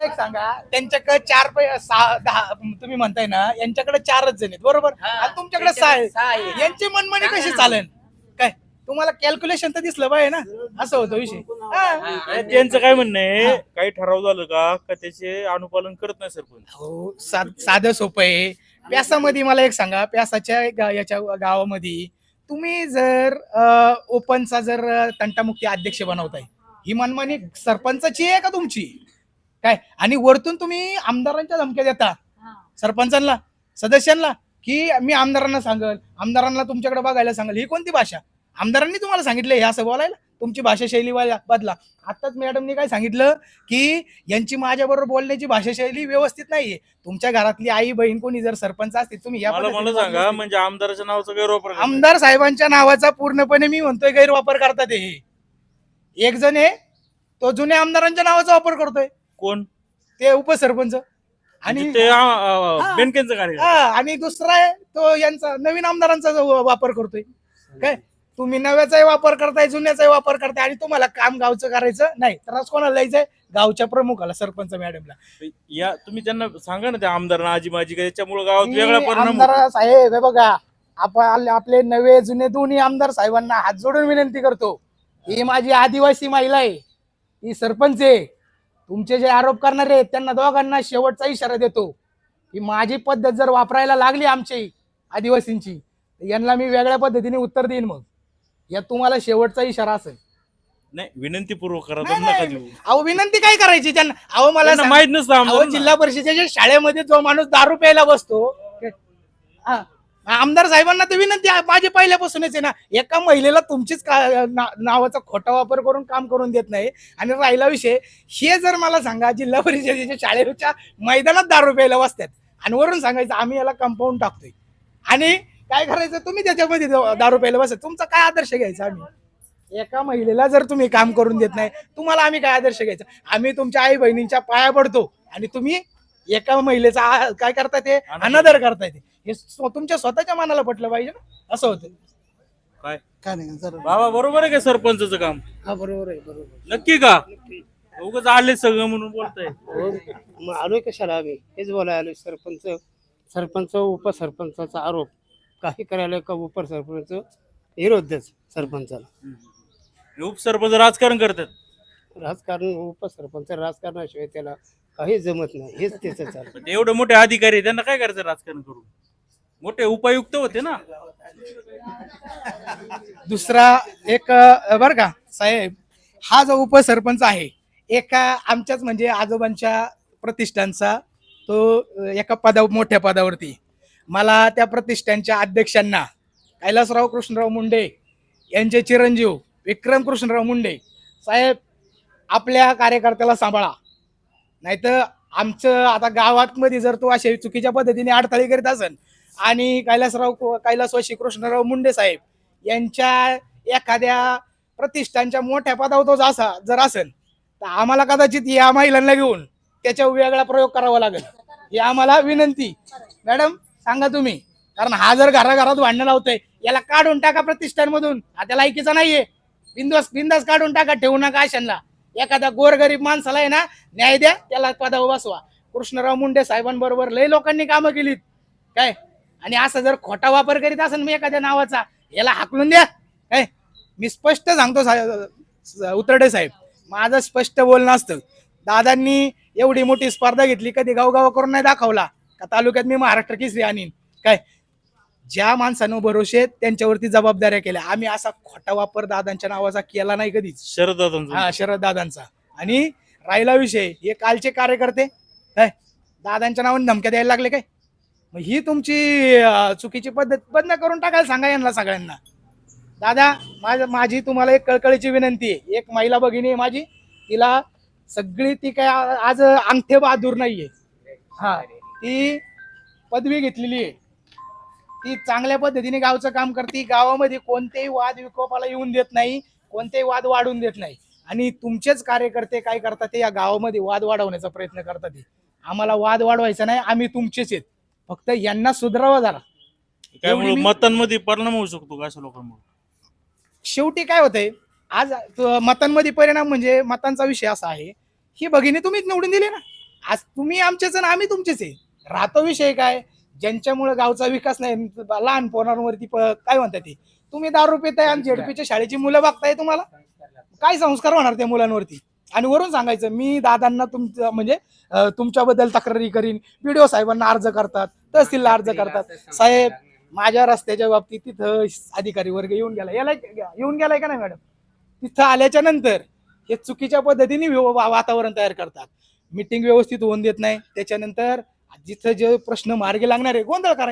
एक सांगा. त्यांच्याकडे चार पै सहा दहा तुम्ही म्हणताय ना यांच्याकडे चारच जण आहेत बरोबर? हा, आणि तुमच्याकडे सहा आहेत. यांची मनमानी कशी. चालेल? काय? तुम्हाला कॅल्क्युलेशन तर दिसलं पाहिजे ना? असं होतं विषय. हा. त्यांचं काय म्हणणं आहे? काही ठराव झालं का? का त्याचे अनुपालन करत नाही सरपंच? हो सा- साधं सोपं आहे. प्यासामध्ये मला एक सांगा. प्यासाच्या गा- याच्या गावामध्ये तुम्ही जर अ, ओपनचा जर अ, तंटामुक्ती अध्यक्ष बनवताय ही मनमानी सरपंचाची आहे का तुमची? काय? आणि वरतून तुम्ही आमदारांच्या धमक्या देता. सरपंचांना सदस्यांना की मी आमदारांना सांगल आमदारांना तुमच्याकडे बघायला सांगल. ही कोणती भाषा? आमदारांनी तुम्हाला सांगितलं हे असं बोलायला तुमची भाषाशैली वा- बदला. आताच मॅडमनी काय सांगितलं की यांची माझ्याबरोबर बोलण्याची भाषाशैली व्यवस्थित नाहीये. तुमच्या घरातली आई बहीण कोणी जर सरपंच असतील तुम्ही या मला मला पद्धतीने सांगा म्हणजे आमदाराच्या नावाचा गैरवापर. आमदार साहेबांच्या नावाचा पूर्णपणे मी म्हणतोय गैरवापर करतात हे. एक जण आहे तो जुन्या आमदारांच्या नावाचा वापर करतोय. कोण? ते उपसरपंच. आणि म्हणजे ते. बेनकेंचं कार्य हा आणि दुसरा आहे तो यांचा नवीन आमदारांचा जो वापर करतोय. काय? तुम्ही नव्याचाही वापर करताय जुन्याचाही वापर करताय आणि तुम्हाला काम गावचं करायचं नाही. त्रास कोणाला द्यायचंय? गावच्या प्रमुखाला सरपंच मॅडमला. या तुम्ही त्यांना सांगा ना त्या आमदारांना आजी माझी का त्याच्यामुळे गावात वेगळा परिणाम आमदार होतो. साहेब हे बघा आपण आपले नवे जुने दोन्ही आमदार साहेबांना हात जोडून विनंती करतो. ही माझी आदिवासी महिला आहे ही सरपंच आहे. तुमचे जे आरोप करणारे आहेत त्यांना दोघांना शेवटचा इशारा देतो. ही माझी पद्धत जर वापरायला लागली आमची आदिवासींची तर यांना मी वेगळ्या पद्धतीने उत्तर देईन मग. या तुम्हाला शेवटचा इशारा असेल. नाही विनंतीपूर्वक करा नाही, नाही. अहो विनंती काय करायची? त्यांना अहो मला त्यांना सांग- माहीत नसतं अहो. जिल्हा परिषदेच्या शाळेमध्ये जो माणूस दारू प्यायला बसतो हा, आमदार साहेबांना तर विनंती आहे माझी पहिल्यापासूनच आहे ना एका महिलेला तुमचीच का- ना- नावाचा खोटा वापर करून काम करून देत नाही. आणि राहिला विषय हे जर मला सांगा जिल्हा परिषदेच्या शाळेच्या मैदानात दारू प्यायला बसतात आणि वरून सांगायचं आम्ही याला कंपाऊंड टाकतोय. आणि काय करायचं तुम्ही त्याच्यामध्ये दा- दारू प्यायला बसत तुमचा काय आदर्श घ्यायचा आम्ही? एका महिलेला जर तुम्ही काम करून देत नाही तुम्हाला आम्ही काय आदर्श घ्यायचा? आम्ही तुमच्या आई बहिणींच्या पाया पडतो आणि तुम्ही एका महिलेचा काय करताय ते? अनादर करताय ते. हे स्व- तुमच्या स्वतःच्या मनाला पटलं पाहिजे ना? असं होतं. काय? काय नाही बाबा बरोबर आहे का सरपंचाचं काम? हा बरोबर आहे बरोबर नक्की का? उगाच आले सगळं म्हणून बोलताय. हो, मग आलोय कशाला आम्ही? हेच बोलायला आलोय सरपंच. सरपंच उपसरपंचाचा आरोप. काही करायला का उपसरपंच? विरोधच सरपंचाला. उपसरपंच राजकारण करतात. राजकारण उपसरपंच राजकारणाशिवाय त्याला काही जमत नाही. हेच त्याचं चालू. पण ते एवढे मोठे अधिकारी आहेत, त्यांना काय करायचं राजकारण करून? मोठे उपायुक्त होते ना. दुसरा एक बर का साहेब हा जो उपसरपंच आहे एका आमच्याच म्हणजे आजोबांच्या प्रतिष्ठानचा तो एका पदा मोठ्या पदावरती. मला त्या प्रतिष्ठानच्या अध्यक्षांना कैलासराव कृष्णराव मुंडे यांचे चिरंजीव विक्रम कृष्णराव मुंडे साहेब आपल्या कार्यकर्त्याला सांभाळा. नाहीतर आमचं आता गावात मध्ये जर तो अशा चुकीच्या पद्धतीने अडथळे करीत असेल आणि कैलासराव कैलासवासी कृष्णराव मुंडे साहेब यांच्या एखाद्या प्रतिष्ठानच्या मोठ्या पदावर तो असा जर असेल तर आम्हाला कदाचित या महिलांना घेऊन त्याच्या वेगळा प्रयोग करावा लागेल. ही आम्हाला विनंती. मॅडम सांगा तुम्ही. कारण हा जर घराघरात भांडणं लावतोय याला काढून टाका प्रतिष्ठानमधून. हा त्या लायकीचा नाहीये. बिंदास बिंदास काढून टाका ठेवू नका अशांना. एखाद्या गोरगरीब माणसाला आहे ना न्याय द्या त्याला पदावर बसवा. कृष्णराव मुंडे साहेबांबरोबर लय लोकांनी कामं केलीत. काय? आणि असं जर खोटा वापर करीत असेल मी एखाद्या नावाचा याला हाकलून द्या. काय मी स्पष्ट सांगतो उतरडे साहेब माझं स्पष्ट बोलणं असतं. दादांनी एवढी मोठी स्पर्धा घेतली कधी गावगाव करून नाही दाखवला. का तालुक्यात मी महाराष्ट्र केसरी आणीन? काय? ज्या माणसानं भरोसे त्यांच्यावरती जबाबदाऱ्या केल्या. आम्ही असा खोटा वापर दादांच्या नावाचा केला नाही कधीच. शरद हा शरद दादांचा. आणि राहिला विषय हे कालचे कार्यकर्ते काय? दादांच्या नावाने धमक्या द्यायला लागले काय? मग ही तुमची अं, चुकीची पद्धत बंद करून टाकायला सांगा यांना सगळ्यांना. दादा माझ माझी तुम्हाला एक कळकळीची विनंती आहे. एक महिला भगिनी आहे माझी. तिला सगळी ती काय आ- आज अंगठे बहादूर नाहीये. हा ती पदवी घेतलेली आहे. ती चांगल्या पद्धतीने गावचं काम करते. गावामध्ये कोणतेही वाद विकोपाला येऊन देत नाही. कोणतेही वाद वाढून देत नाही. आणि तुमचेच कार्यकर्ते काय करतात ते या गावामध्ये वाद वाढवण्याचा प्रयत्न करतात ते. आम्हाला वाद वाढवायचा नाही. आम्ही तुमचेच आहेत. फक्त यांना सुधारावा जरा. त्यामुळे एवढी मी- मतांमध्ये परिणाम होऊ शकतो का अशा लोकांमुळे? शेवटी काय होतंय आज त- मतांमध्ये परिणाम म्हणजे मतांचा विषय असा आहे ही भगिनी तुम्हीच निवडून दिली ना. आज तुम्ही आमचेच आणि आम्ही तुमचेच आहे. राहतो विषय काय ज्यांच्यामुळे गावचा विकास नाही लहान पोरांवरती प- काय म्हणतात ते तुम्ही दारू पिताय आणि झेडपीच्या शाळेची मुलं बघताय तुम्हाला. काय संस्कार होणार त्या मुलांवरती? आणि वरून सांगायचं मी दादांना तुमचं म्हणजे तुमच्याबद्दल तक्रारी करीन. व्हिडिओ साहेबांना अर्ज करतात तहसीलला अर्ज करतात. साहेब माझ्या रस्त्याच्या बाबतीत तिथं अधिकारी वर्ग येऊन गेला. याला येऊन गेलाय का नाही मॅडम? तिथं आल्याच्यानंतर हे चुकीच्या पद्धतीने वातावरण तयार करतात. मिटिंग व्यवस्थित होऊन देत नाही. त्याच्यानंतर जिथं जे प्रश्न मार्गी लागणार आहे गोंधळ करायचा.